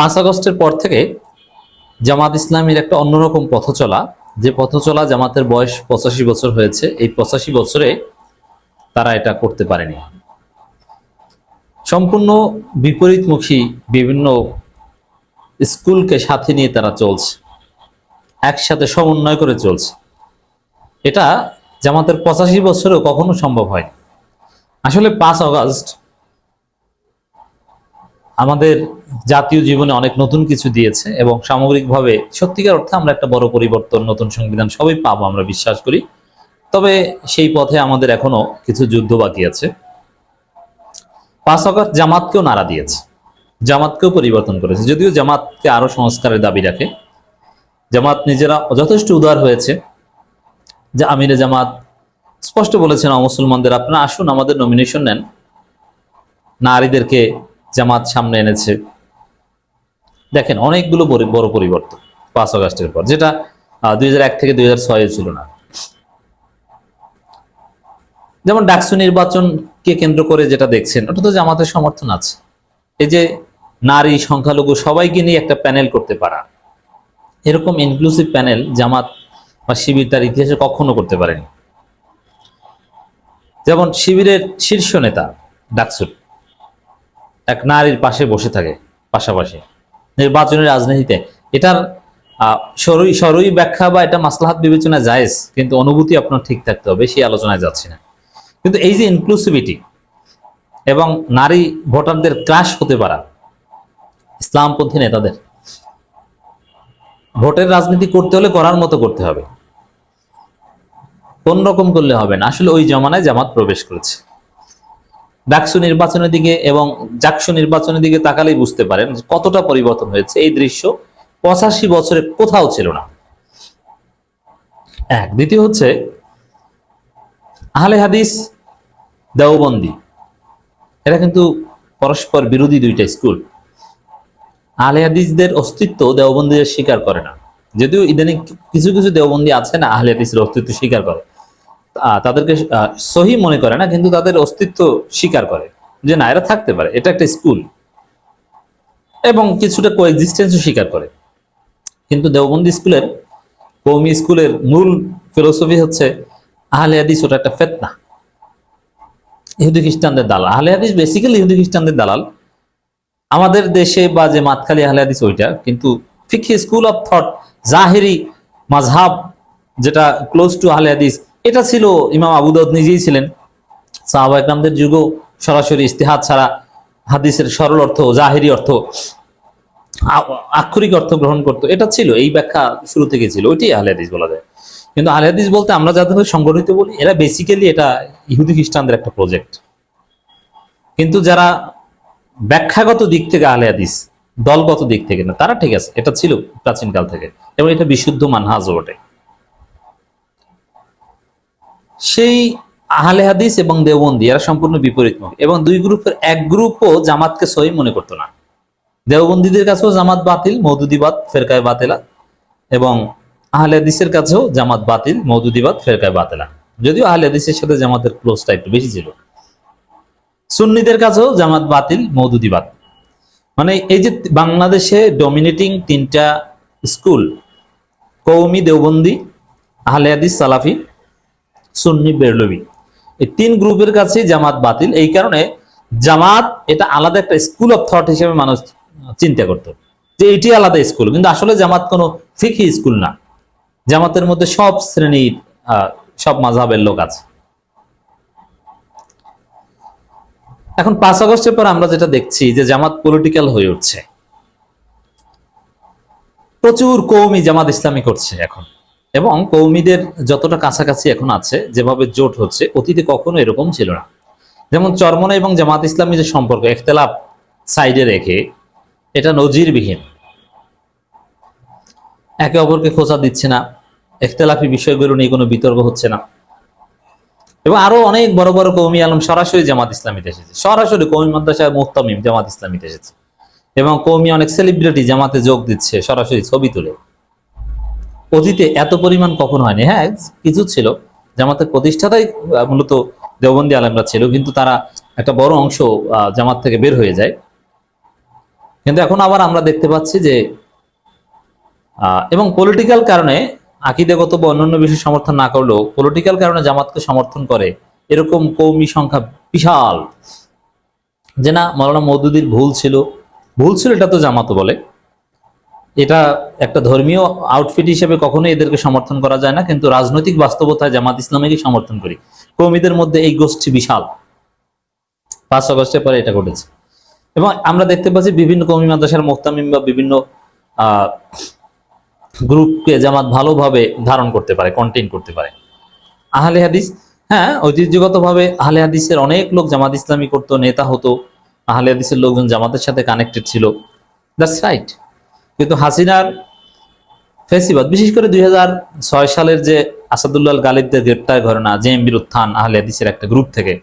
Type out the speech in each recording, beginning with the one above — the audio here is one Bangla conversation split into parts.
পাঁচ আগস্টের পর থেকে জামাত ইসলামীর একটা অন্যরকম পথ চলা যে পথ চলা জামাতের বয়স পঁচাশি বছর হয়েছে, এই পঁচাশি বছরে তারা এটা করতে পারেনি। সম্পূর্ণ বিপরীতমুখী বিভিন্ন স্কুলকে সাথে নিয়ে তারা চলছে, একসাথে সমন্বয় করে চলছে। এটা জামাতের পঁচাশি বছরেও কখনো সম্ভব হয় আসলে পাঁচ আগস্ট আমাদের জাতীয় জীবনে অনেক নতুন কিছু দিয়েছে এবং সামগ্রিকভাবে সত্যিকার অর্থে আমরা একটা বড় পরিবর্তন, নতুন সংবিধান সবই পাবো আমরা বিশ্বাস করি। তবে সেই পথে আমাদের এখনও কিছু যুদ্ধ বাকি আছে। পাঁচ আগস্ট জামাতকেও নাড়া দিয়েছে। জামাতকেও পরিবর্তন করেছে। যদিও জামাতকে আরও সংস্কারের দাবি রাখে। জামাত নিজেরা যথেষ্ট উদার হয়েছে। যে আমিরে জামাত স্পষ্ট বলেছেন মুসলমানদের, আপনারা আসুন, আমাদের নমিনেশন নেন। নারীদেরকে জামাত সামনে এনেছে। দেখেন, অনেকগুলো বড় পরিবর্তন পাঁচ আগস্টের পর, যেটা দুই হাজার এক থেকে দুই হাজার ছয় ছিল না। যেমন ডাকসু নির্বাচনকে কেন্দ্র করে যেটা দেখছেন, ওটা তো জামাতের সমর্থন আছে। এই যে নারী, সংখ্যালঘু সবাইকে নিয়ে একটা প্যানেল করতে পারা। এরকম ইনক্লুসিভ প্যানেল জামাত বা শিবির তার ইতিহাসে কখনো করতে পারেনি। যেমন শিবিরের শীর্ষ নেতা ডাকসুর এক নারীর পাশে বসে থাকে, পাশাপাশি। নির্বাচনের রাজনীতিতে। এটার সরই সরই ব্যাখ্যা বা এটা মাসলাহাত বিবেচনা জায়েজ, কিন্তু অনুভূতি আপনার ঠিক থাকতে হবে, সেই আলোচনায় যাচ্ছি না। কিন্তু এই যে ইনক্লুসিভিটি এবং নারী ভোটারদের ক্রাশ হতে পারা, ইসলামপন্থী নেতাদের, ভোটের রাজনীতি করতে হলে করার মতো করতে হবে। কোন রকম করলে হবে না? আসলে ওই জমানায় জামাত প্রবেশ করেছে। ডাকসু নির্বাচনের দিকে এবং জাকসু নির্বাচনের দিকে তাকালেই বুঝতে পারেন কতটা পরিবর্তন হয়েছে। এই দৃশ্য পঁচাশি বছরে কোথাও ছিল না। এক, দ্বিতীয় হচ্ছে, আহলে হাদিস দেওবন্দি, এরা কিন্তু পরস্পর বিরোধী দুইটা স্কুল। আহলে হাদিসদের অস্তিত্ব দেওবন্দীদের স্বীকার করে না। যদিও ইদানিং কিছু কিছু দেওবন্দি আছে না, আহলে হাদিসের অস্তিত্ব স্বীকার করে। তাদেরকে সহি মনে করে না, কিন্তু তাদের অস্তিত্ব স্বীকার করে যে না, এরা থাকতে পারে, এটা একটা স্কুল। এবং কিছুটা কোএক্সিস্টেন্সও স্বীকার করে। কিন্তু দেওবন্দি স্কুলের কৌমি স্কুলের মূল ফিলোসফি হচ্ছে, আহলে হাদিস ওটা একটা ফেতনা। ইহুদি খ্রিস্টানদের দালাল। আহলে হাদিস বেসিক্যালি ইহুদি খ্রিস্টানদের দালাল। আমাদের দেশে বা যে মাতখালী আহলে হাদিস ওইটা, কিন্তু ফিকি স্কুল অফ থট জাহেরি মাঝহাব যেটা ক্লোজ টু আহলে হাদিস এটা ছিল ইমাম আবু দাউদ নিজেই ছিলেন। সাহাবা একরামদের যুগও সরাসরি ইস্তেহাদ ছাড়া হাদিসের সরল অর্থ জাহেরি অর্থ আক্ষরিক অর্থ গ্রহণ করতো। এটা ছিল, এই ব্যাখ্যা শুরু থেকে ছিল, ওইটাই আহলে বলা যায়। কিন্তু আহলে বলতে আমরা যাদের সংগঠিত বলি, এরা বেসিক্যালি এটা ইহুদি খ্রিস্টানদের একটা প্রজেক্ট কিন্তু যারা ব্যাখ্যাগত দিক থেকে আহলে দলগত দিক থেকে না, তারা ঠিক আছে, এটা ছিল প্রাচীনকাল থেকে। এবং এটা বিশুদ্ধ মানহাজও বটে। সেই আহলে হাদিস এবং দেওবন্দি, এরা সম্পূর্ণ বিপরীতমুখী এবং দুই গ্রুপের, এক গ্রুপও জামাতকে সহি মনে করতো না। দেওবন্দীদের কাছেও জামাত বাতিল মৌদুদিবাদ ফেরকায় বাতেলা। এবং আহলে হাদিসের কাছেও জামাত বাতিল মৌদুদিবাদ ফেরকায় বাতেলা। যদিও আহলে হাদিসের সাথে জামাতের ক্লোজটা একটু বেশি ছিল। সুন্নিদের কাছেও জামাত বাতিল মৌদুদিবাদ মানে এই যে বাংলাদেশে ডমিনেটিং তিনটা স্কুল কৌমি দেওবন্দি, আহলে হাদিস, সালাফি সুন্নি বেরলবি এই তিন গ্রুপের কাছেই জামাত বাতিল। এই কারণে জামাত এটা আলাদা একটা স্কুল অফ থট হিসেবে মানুষ চিন্তা করত যে এটি আলাদা স্কুল। কিন্তু আসলে জামাত কোনো ফিকি স্কুল না। জামাতের মধ্যে সব শ্রেণির সব মাঝহাবের লোক আছে। এখন পাঁচ আগস্টের পর আমরা যেটা দেখছি যে জামাত পলিটিক্যাল হয়ে উঠছে। প্রচুর কৌমি জামাত ইসলামী করছে এখন। এবং কৌমিদের যতটা কাছাকাছি এখন আছে, যেভাবে জোট হচ্ছে, অতীতে কখনো এরকম ছিল না। যেমন চরমনা এবং জামাত ইসলামী যে সম্পর্ক একতলাপ সাইডে রেখে, এটা নজিরবিহীন। একে অপরকে খোঁচা দিচ্ছে না একতলাফি বিষয়গুলো নিয়ে কোনো বিতর্ক হচ্ছে না। এবং আরও অনেক বড় বড় কৌমি আলম সরাসরি জামাত ইসলামীতে এসেছে। সরাসরি কৌমি মাদ্রাসায় মুহতামিম জামাত ইসলামীতে এসেছে। এবং কৌমি অনেক সেলিব্রিটি জামাতে যোগ দিচ্ছে সরাসরি ছবি তুলে। অতীতে এত পরিমাণ কখনো হয়নি। হ্যাঁ কিছু ছিল। জামাতের প্রতিষ্ঠাতাই মূলত দেওবন্দি আলমরা ছিল, কিন্তু তারা একটা বড় অংশ জামাত থেকে বের হয়ে যায়। কিন্তু এখন আবার আমরা দেখতে পাচ্ছি যে এবং পলিটিক্যাল কারণে আকিদেগত বা অন্যান্য বিষয় সমর্থন না করলেও পলিটিক্যাল কারণে জামাতকে সমর্থন করে এরকম কৌমি সংখ্যা বিশাল। যে না, মৌলানা মৌদুদির ভুল ছিল। ভুল ছিল এটা তো জামাতও বলে। এটা একটা ধর্মীয় আউটফিট হিসেবে কখনোই এদেরকে সমর্থন করা যায় না, কিন্তু রাজনৈতিক বাস্তবতায় জামাত ইসলামীকে সমর্থন করি। কৌমিদের মধ্যে এই গোষ্ঠী বিশাল। পাঁচ আগস্টের পরে এটা ঘটেছে। এবং আমরা দেখতে পাচ্ছি বিভিন্ন কৌমি মাদ্রাসার মোহতামিম বা বিভিন্ন গ্রুপকে জামাত ভালোভাবে ধারণ করতে পারে কন্টেইন করতে পারে। আহলে হাদিস হ্যাঁ ঐতিহ্যগতভাবে আহলে হাদিসের অনেক লোক জামাত ইসলামী করতো, নেতা হতো। আহলে হাদিসের লোকজন জামাতের সাথে কানেক্টেড ছিল। দ্যাটস রাইট কিন্তু হাসিনার ফেসিবাদ, বিশেষ করে দুই হাজার ছয় সালের যে আসাদুল্লাহ গালিবদের গ্রেপ্তার ঘটনা, জেএমবির উত্থান, আহলে হাদিসের একটা গ্রুপ থেকে,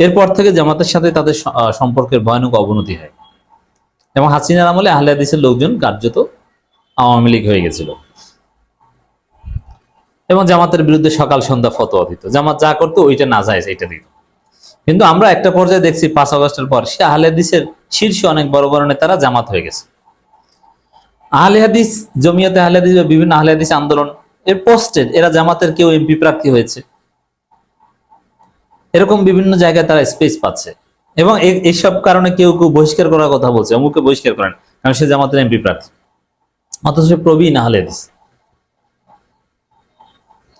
এরপর থেকে জামাতের সাথে তাদের সম্পর্কের ভয়ানক অবনতি হয়। এবং হাসিনার আমলে আহলে হাদিসের লোকজন কার্যত আওয়ামী লীগ হয়ে গেছিল। এবং জামাতের বিরুদ্ধে সকাল সন্ধ্যা ফতোয়া দিত। জামাত যা করতো ওইটা না যায়, এইটা দিত। কিন্তু আমরা একটা পর্যায়ে দেখছি পাঁচ আগস্টের পর সে আহলে হাদিসের শীর্ষে অনেক বড় বড় নেতারা জামাত হয়ে গেছে। আহলে হাদিস, জমিয়তে আহলে হাদিস বা বিভিন্ন আহলে হাদিস আন্দোলন, এর পোস্টেড এরা জামাতের কেউ এমপি প্রার্থী হয়েছে। এরকম বিভিন্ন জায়গায় তারা স্পেস পাচ্ছে। এবং এইসব কারণে কেউ কেউ বহিষ্কার করার কথা বলছে অমুকে বহিষ্কার করেন, কারণ সে জামাতের এমপি প্রার্থী অথচ প্রবীণ আহলে হাদিস।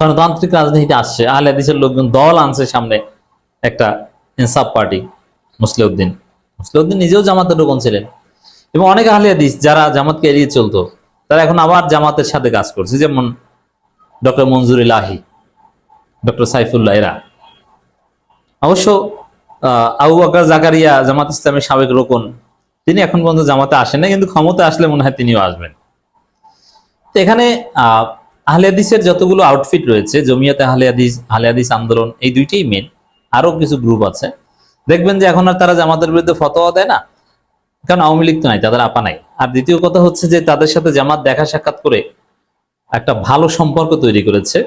গণতান্ত্রিক রাজনীতিতে আসছে, আহলে হাদিসের লোকজন দল আনছে সামনে একটা ইনসাফ পার্টি, মুসলিউদ্দিন। মুসলিউদ্দিন নিজেও জামাতের রোকন ছিলেন। এবং অনেক আহলে হাদিস যারা জামাতকে এড়িয়ে চলতো তারা এখন আবার জামাতের সাথে কাজ করছে। যেমন ডক্টর মঞ্জুর লাহি ডক্টর সাইফুল্লাহ এরা। অবশ্য আবু বকর জাকারিয়া জামাত ইসলামের সাবেক রোকন তিনি এখন পর্যন্ত জামাতে আসেন না কিন্তু ক্ষমতা আসলে মনে হয় তিনিও আসবেন। তো এখানে আহ, আহলে হাদিসের যতগুলো আউটফিট রয়েছে জমিয়তে আহলে হাদিস আন্দোলন এই দুইটাই মেন আরও কিছু গ্রুপ আছে। দেখবেন যে এখন আর তারা জামাতের বিরুদ্ধে ফতোয়া দেয় না। কারণ আওয়ামী লীগ তো নাই, তাদের আপা নাই। আর দ্বিতীয় কথা হচ্ছে যে তাদের সাথে জামাত দেখা সাক্ষাৎ করে একটা ভালো সম্পর্ক তৈরি করেছে।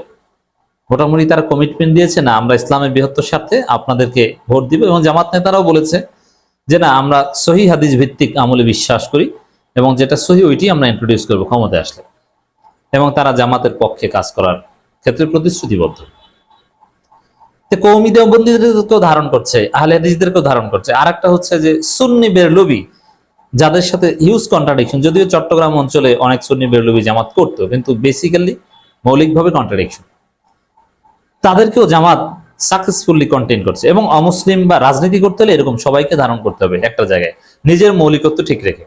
মোটামুটি তারা কমিটমেন্ট দিয়েছে, না, আমরা ইসলামের বৃহত্তর স্বার্থে আপনাদেরকে ভোট দিব এবং জামাত নেতারাও বলেছে যে, না, আমরা সহি হাদিস ভিত্তিক আমলে বিশ্বাস করি এবং যেটা সহি ওইটি আমরা ইন্ট্রোডিউস করব ক্ষমতায় আসলে। এবং তারা জামাতের পক্ষে কাজ করার ক্ষেত্রে প্রতিশ্রুতিবদ্ধ। কৌমি দেওবন্দীদেরকেও ধারণ করছে, আহলে হাদিসদেরকেও ধারণ করছে। আর একটা হচ্ছে যে, সুন্নি বের বেরলবি যাদের সাথে হিউজ কন্ট্রাডিকশন যদিও চট্টগ্রাম অঞ্চলে অনেক সুন্নি বেরলবি জামাত করতো, কিন্তু বেসিক্যালি মৌলিকভাবে কন্ট্রাডিকশন তাদেরকেও জামাত সাকসেসফুলি কন্টেন করছে এবং অমুসলিম বা রাজনীতি করতে হলে এরকম সবাইকে ধারণ করতে হবে একটা জায়গায়, নিজের মৌলিকত্ব ঠিক রেখে।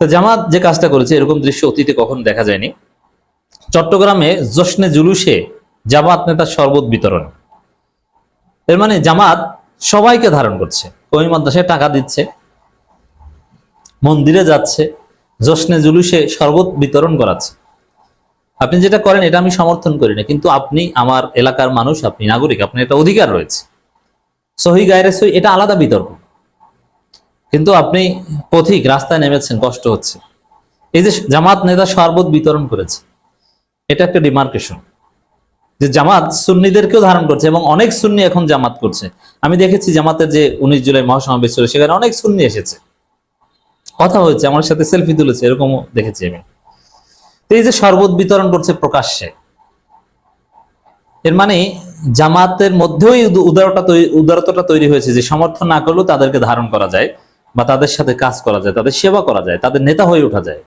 তো জামাত যে কাজটা করেছে, এরকম দৃশ্য অতীতে কখনো দেখা যায়নি। চট্টগ্রামে জশ্নে জুলুসে জামাত নেতা শরবত বিতরণ। এর মানে জামাত সবাইকে ধারণ করছে। কমি মাদ্রাসায় টাকা দিচ্ছে। মন্দিরে যাচ্ছে জশ্নে জুলুসে শরবত বিতরণ করাচ্ছে। আপনি যেটা করেন, এটা আমি সমর্থন করি না, কিন্তু আপনি আমার এলাকার মানুষ, আপনি নাগরিক, আপনার এটা অধিকার রয়েছে। সহি গায়ের সহি, এটা আলাদা বিতর্ক। কিন্তু আপনি পথিক, রাস্তায় নেমেছেন, কষ্ট হচ্ছে। এই যে জামাত নেতা শরবত বিতরণ করেছে, এটা একটা ডিমার্কেশন। যে জামাত সুন্নিদেরকেও ধারণ করছে, এবং অনেক সুন্নি এখন জামাত করছে। আমি দেখেছি জামাতের যে উনিশ জুলাই মহাসমাবেশ ছিল সেখানে অনেক সুন্নি এসেছে। কথা হয়েছে, আমার সাথে সেলফি তুলেছে, এরকমও দেখেছি আমি। এই যে শরবত বিতরণ করছে প্রকাশ্যে, এর মানে জামাতের মধ্যেও উদারতা উদারতাটা তৈরি হয়েছে যে সমর্থন না করলেও তাদেরকে ধারণ করা যায় বা তাদের সাথে কাজ করা যায়, তাদের সেবা করা যায়, তাদের নেতা হয়ে ওঠা যায়।